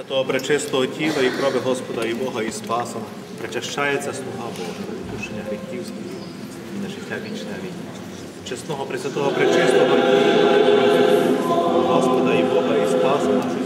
Святого пречистого тіла і крови Господа і Бога і Спаса причащається слуга Божа на відпущення гріхів і на життя вічне війни. Чесного Пресвятого пречистого Господа і Бога і Спаса нашого.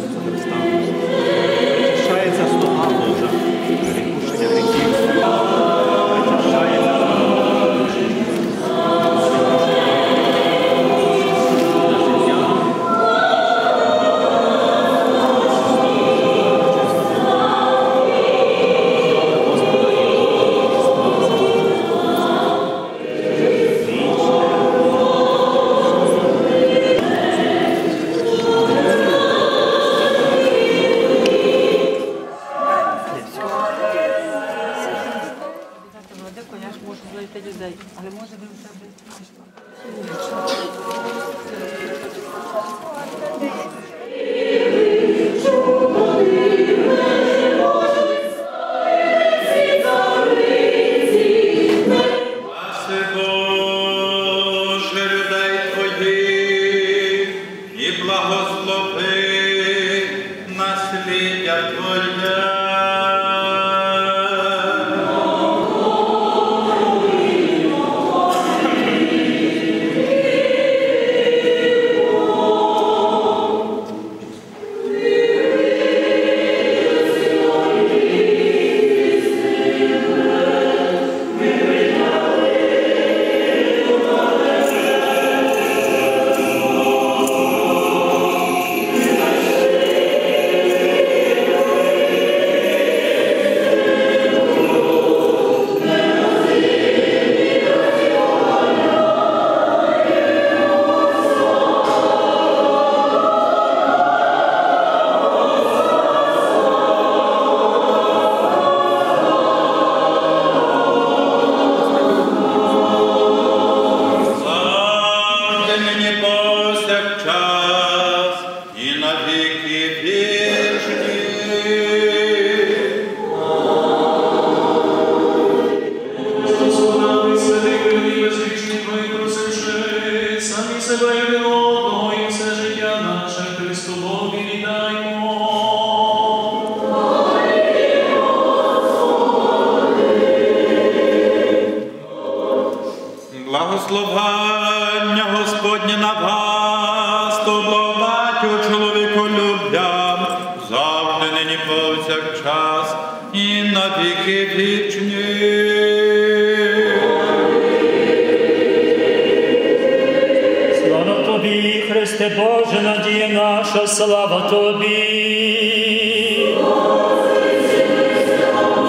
Благословення Господнє на вас, то благодаттю чоловіку любям, завжди нині повсякчас і на віки вічні. Слава тобі, Христе Боже, надія наша, слава тобі. Христос,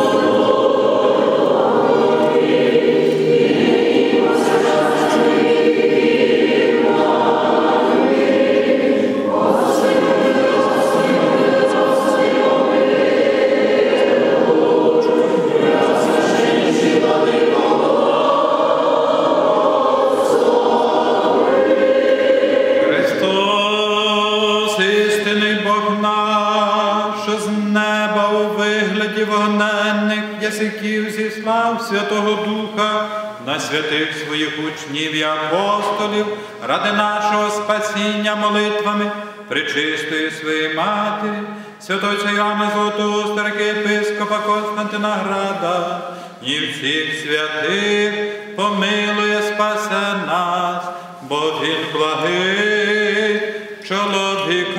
язиків зіслав Святого Духа на святих своїх учнів і апостолів ради нашого спасіння молитвами причистої своєї матері, святого Іоанна Золотого, епископа Константина Града і всіх святих помилує, спасе нас, бо він благий, чоловіколюбе.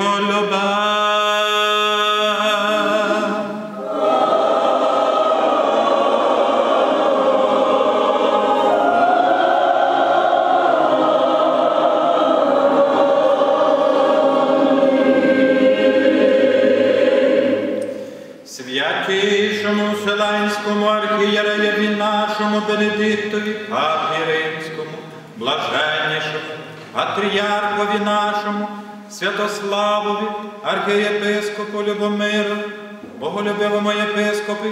Святішому нашому Бенедиктові, Папі Римському, блаженнішому, патріархові нашому, Святославові, архієпископу Любомиру, Боголюбивому єпископі,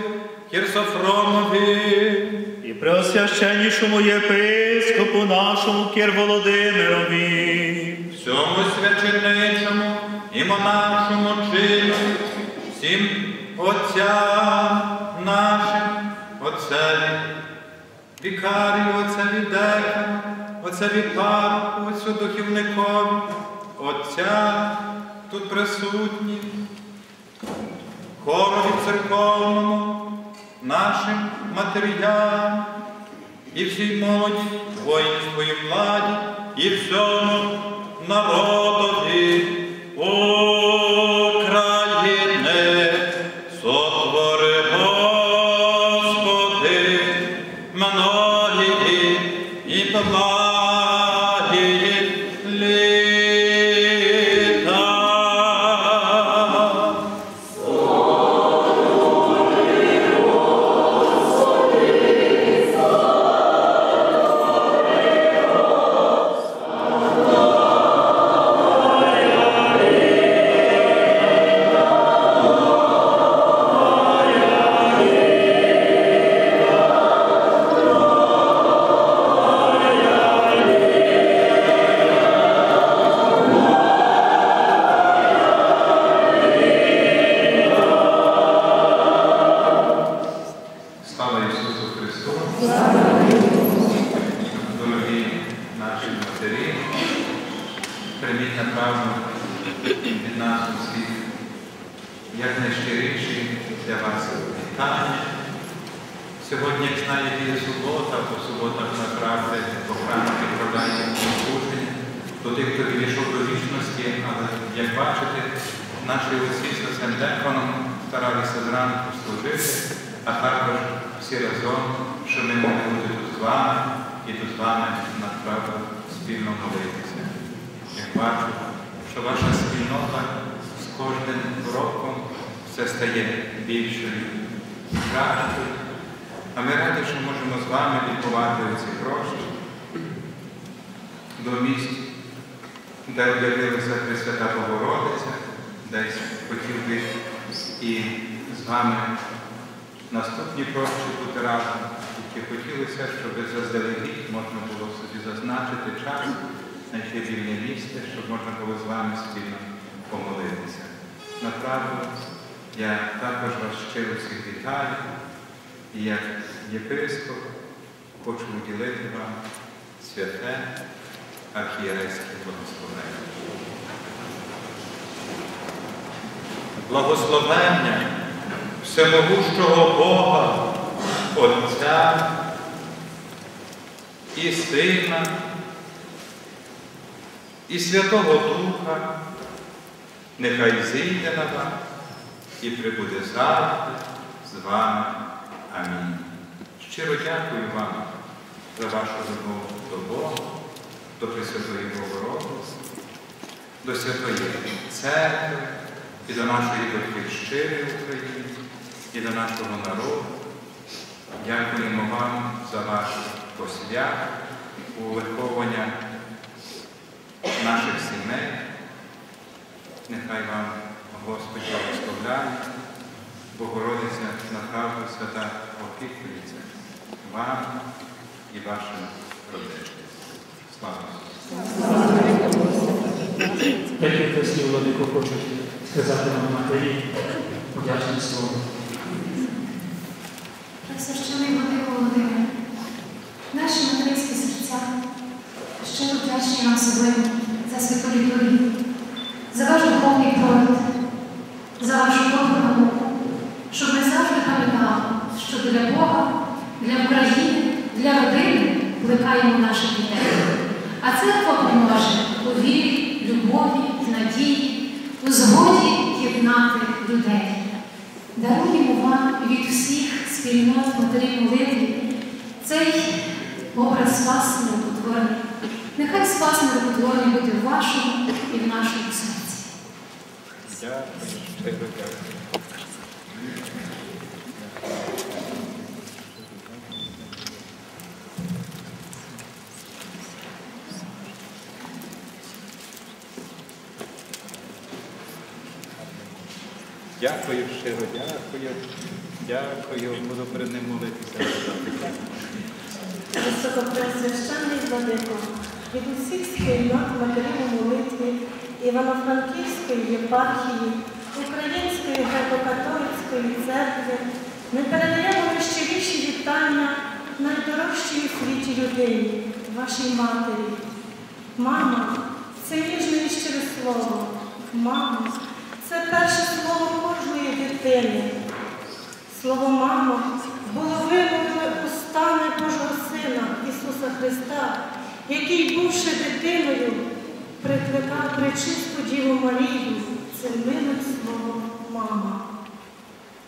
Хірсофромові, І преосвященнішому єпископу нашому Кір Володимирові. всьому священичому і монашому чину, всім отцям нашим, отцеві, вікарію, отцеві декану, отцеві парку, отцю духівникові, отця тут присутні, хорові церковному, нашим матерям, і всій молоді, воїнству і владі, і всьому народові і з вами направду спільно молитися. Як бачу, що ваша спільнота з кожним роком все стає більшою, кращою. А ми раді, що можемо з вами відбувати ці гроші до місць, де об'явилася Пресвята Богородиця, десь хотів би і з вами наступні прощі бути разом, які хотілося, щоб заздалегідь можна було собі зазначити час, знайти вільне місце, щоб можна було з вами спільно помолитися. Направду, я також вас щиро всіх вітаю. І як єпископ хочу уділити вам святе архієрейське благословення. Благословення всемогущого Бога, Отця і Сина, і Святого Духа, нехай зійде на вас і прибуде завжди з вами. Амінь. Щиро дякую вам за вашу любов до Бога, до Пресвятої Богородиці, до Святої Церкви і до нашої батьківщини України, і до нашого народу. Дякуємо вам за ваш посвят, увиховування наших сімей. Нехай вам Господь благословляє, Богородиця направду свята опікується вам і вашим родинам. Слава! Декілька слів, Владико, хочуть сказати нам матері, подячне слово. Пресвящений Владико Володимир, наші материнські серця. Щиро вдячні вам сьогодні за святу літургію, за ваш духовний провід, за вашу добру щоб ми завжди пам'ятали, що для Бога, для України, для родини плекаємо наших дітей. А церква поможе у вірі, любові, надії, у згоді єднати людей. Даруємо вам від всіх спільнот матерів молитви цей образ спасення потворення. Нехай спасення потворення буде в вашому і в нашому серці. Дякую, щиро дякую. Дякую, буду перед ним молитися. Високопресвященний владико, від усіх спільнот матерів молитві Івано-Франківської єпархії, Української греко-католицької церкви ми передаємо найщиріші вітання найдорожчій у світі людині, вашій матері. Мама це ніжне і щире слово. Мама це перше дитини. Слово мамо було вимовлене устами Божого Сина Ісуса Христа, який, бувши дитиною, прикликав пречисту Діву Марію цим милим словом мама.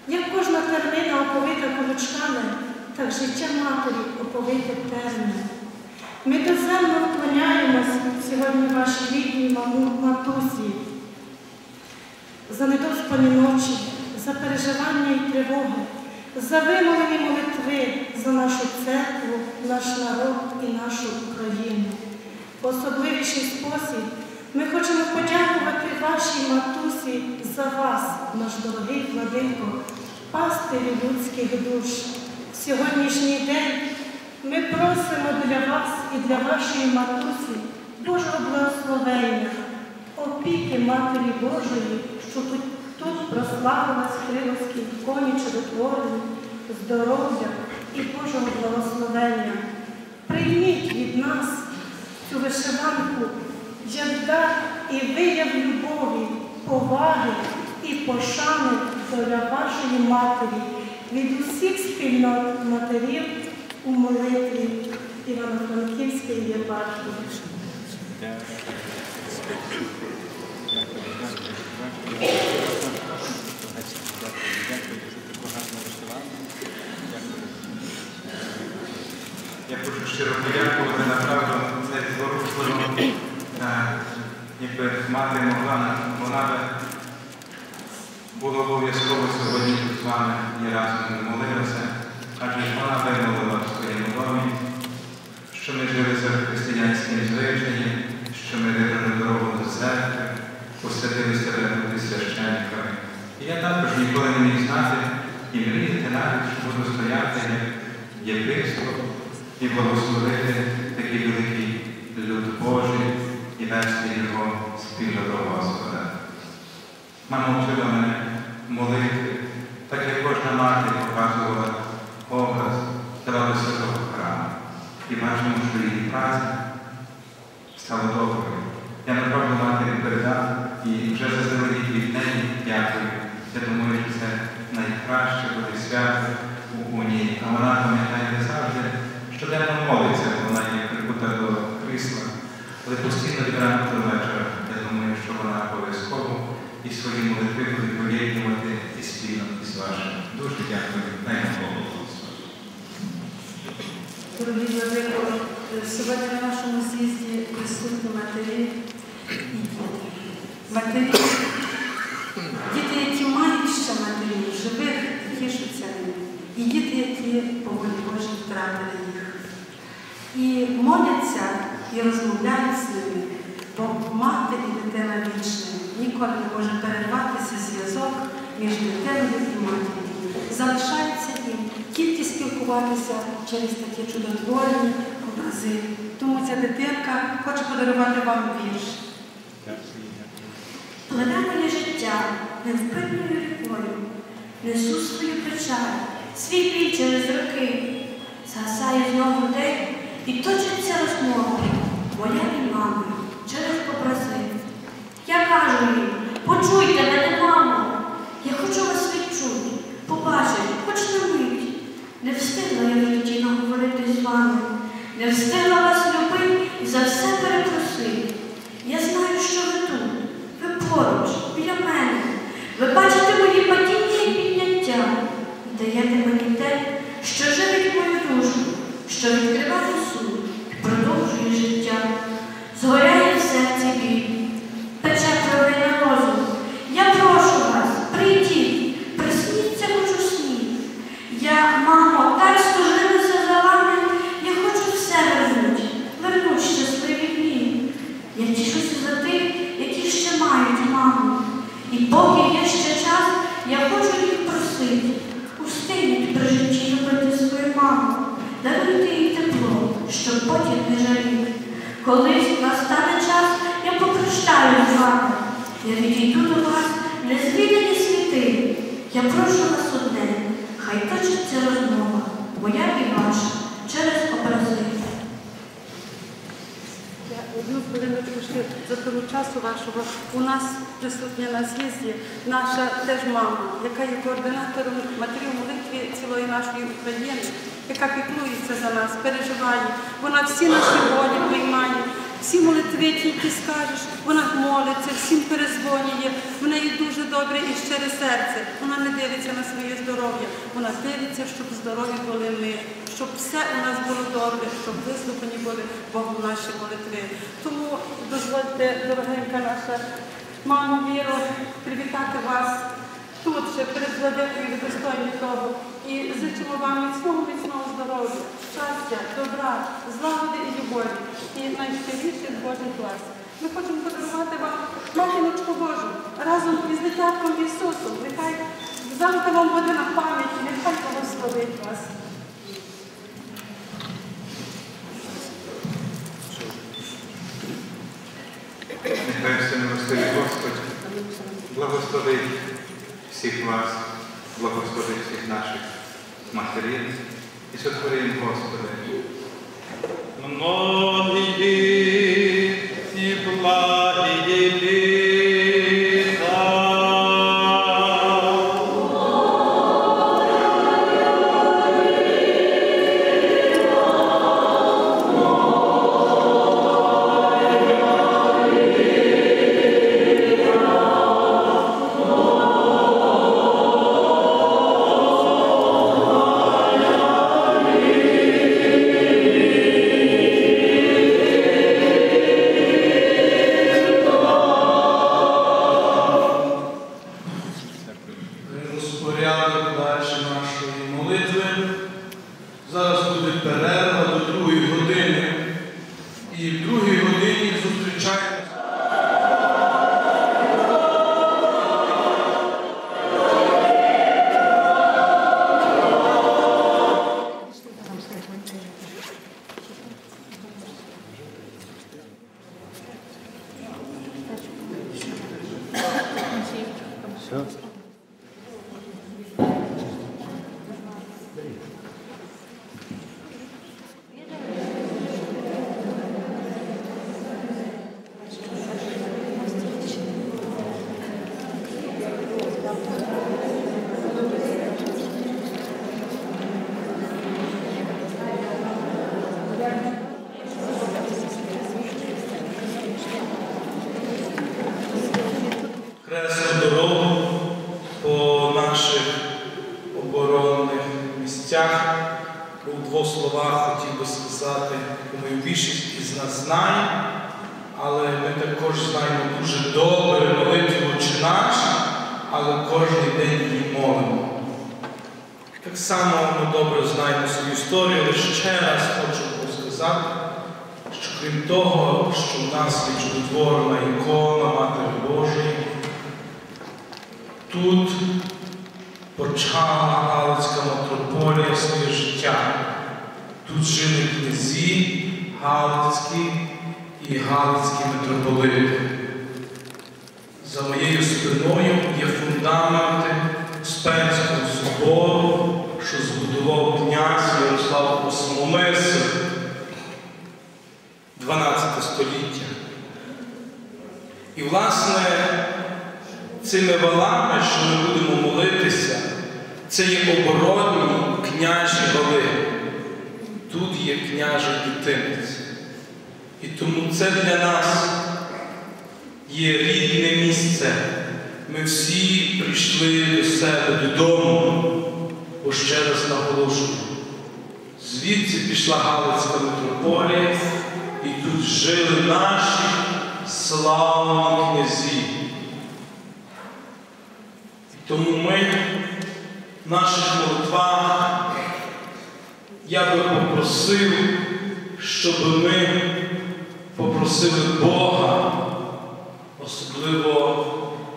Як кожна тернина оповита колючками, так життя матері оповите тернами. Ми доземно вклоняємось сьогодні вашій рідній матусі за недоспані ночі, за переживання і тривоги, за вимолені молитви за нашу церкву, наш народ і нашу Україну. В особливіший спосіб ми хочемо подякувати вашій матусі за вас, наш дорогий владико, пастирі людських душ. В сьогоднішній день ми просимо для вас і для вашої матусі Божого благословення, опіки Матері Божої, що тут прославилась Кривоській коні чудотворні, здоров'я і Божого благословення. Прийміть від нас цю вишиванку як дар і вияв любові, поваги і пошани для вашої матері від усіх спільнот матерів у молитві Івано-Франківської єпархії. Я хочу щиро подякувати направду це зворушливо, ніби мати могла, вона би було обов'язково сьогодні з вами і разом не молилася, адже вона вимолила в своєму домі, що ми жили за християнським звичаєм, що ми вибрали дорогу до церкви, посвятили себе бути священниками. І я також ніколи не міг знати і мріяти навіть, що буду стояти як єпископ і благословити такий великий люд Божий і вести його спільно до Господа. Мама вчила мене молити, так як кожна мати показувала образ давала святого храму. І бачимо, що її праця стала доброю. Я направду матері передав і вже заздалегідь від неї дякую. Я думаю, що це найкраще буде свято у унії. А вона пам'ятає завжди, щоденно молиться, вона є але постійно від до вечора. Я думаю, що вона обов'язково і свої молитви буде поєднувати і спільно із вашими. Дуже дякую. Дай. Дорогі владико, сьогодні на нашому з'їзді присутні матері і діти. Матері, діти, ще матерів, живих, тішуться ними. І діти, які по волі Божій втратили їх. І моляться, і розмовляють з ними, бо мати і дитина вічна. Ніколи не може перерватися зв'язок між дитиною і матір'ю. Залишається їм тільки спілкуватися через такі чудотворні образи. Тому ця дитинка хоче подарувати вам вірш. Пливе моє життя невпинною рікою, несу свою печаль, свій біль через роки, згасає знову день і точиться розмова, моя і мами через образи. Я кажу їм, почуйте мене, мамо, я хочу вас відчути, побачити, хоч на мить. Не встигла я в житті наговорити з вами, не встигла вас любити і за все перепросити. Я знаю, що ви тут, ви поруч, біля мене. Ви бачите мої падіння і підняття і даєте мені те, що живить мою душу, що відкриває суд і продовжує життя. Згоряє в серці біль, пече провина розум. Я прошу вас, прийдіть, присніться хоч у сні. Я, мамо, так стужилася за вами, я хочу все вернуть, вернуть щасливі дні. Я тішуся за тих, які ще мають маму. І поки є ще час, я хочу їх просити. Устигніть при житті любити свою маму, даруйте їй тепло, щоб потім не жалів. Колись настане час, я попрощаю з вами. Я відійду до вас незвідані світи. Я прошу вас одне, хай точиться розмова, моя і ваша, через образи. Одну хвилиночку ще за того часу вашого. У нас присутня на з'їзді наша теж мама, яка є координатором матерів молитви цілої нашої України, яка піклується за нас, переживає. Вона всі наші болі приймає, всі молитви тільки скажеш, вона молиться, всім перезвонює. В неї дуже добре і щире серце. Вона не дивиться на своє здоров'я, вона дивиться, щоб здорові були ми, щоб все у нас було добре, щоб вислухані були Богом наші молитви. Тому дозвольте, дорогенька наша мама Віро, привітати вас тут ще перед владикою достойні того. І зичимо вам міцного, міцного здоров'я, щастя, добра, злагоди і любові. І найщиріших Божих вас. Ми хочемо подарувати вам матіночку Божу разом із дитятком Ісусом. Нехай завтра вам буде на пам'ять, нехай благословить вас. Нехай всемилостивий Господь благословить всіх вас, благословить всіх наших матерів і сотворим Господи. Сказати, думаю, більшість із нас знає, але ми також знаємо дуже добре молитву «Отче наш, але кожен день її молимо. Так само ми добре знаємо свою історію, але ще раз хочу сказати, що крім того, що в нас є чудотворна ікона Матері Божої, тут почала Галицька митрополія своє життя. Тут жили князі Галицькі і Галицькі митрополити. За моєю спиною є фундаменти Успенського собору, що збудував князь Ярослав Осмомисл 12 століття. І, власне, цими валами, що ми будемо молитися, це є оборонні княжі вали. Тут є княжий дитинець. І тому це для нас є рідне місце. Ми всі прийшли до себе додому, бо ще раз наголошую. Звідси пішла Галицька митрополія, і тут жили наші славні князі. І тому ми в наших молитвах я би попросив, щоб ми попросили Бога, особливо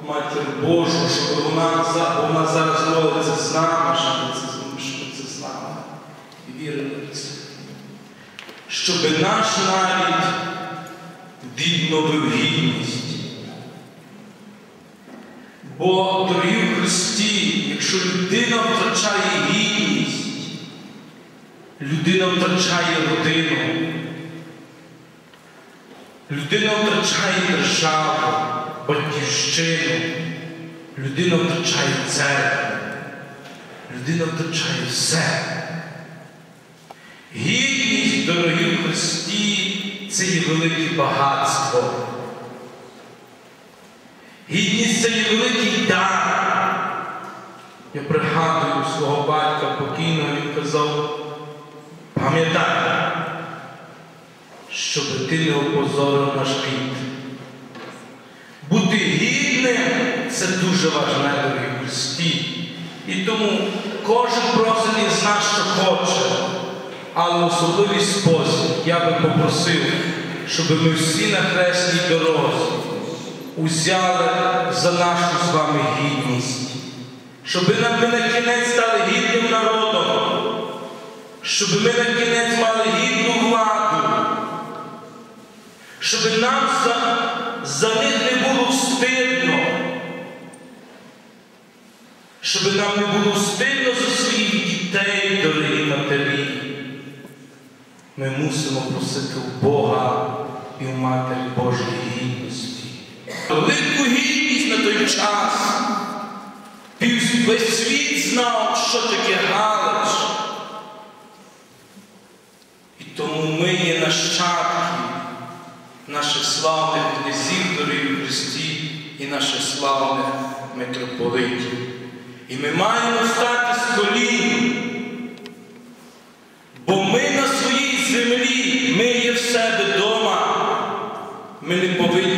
Матір Божу, щоб вона, вона зараз молиться з нами, щоб це, щоб ми це знали і вірили в це. Щоб наш нарід відновив гідність. Бо, дорогі в Христі, якщо людина втрачає гідність, людина втрачає родину, людина втрачає державу, батьківщину, людина втрачає церкву, людина втрачає все. Гідність, дорогі Христі, це є велике багатство. Гідність це є великий дар. Я пригадую свого батька покійного, він казав, пам'ятай, щоб ти не опозорив наш рід. Бути гідним це дуже важне в Христі. І тому кожен просить із нас, що хоче, але особливий спосіб я би попросив, щоб ми всі на хресній дорозі узяли за нашу з вами гідність, щоб ми на кінець стали гідним народом, щоб ми на кінець мали гідну владу, щоб нам за, за них не було встидно, щоб нам не було встидно за своїх дітей, дорогі матері. Ми мусимо просити у Бога і у Матері Божої гідності. Велику гідність на той час. Весь світ знав, що таке Галич. І тому ми є нащадки наших славних князів, дорів Христі, і наших славних митрополитів. І ми маємо стати з колін, бо ми на своїй землі, ми є в себе вдома. Ми не повинні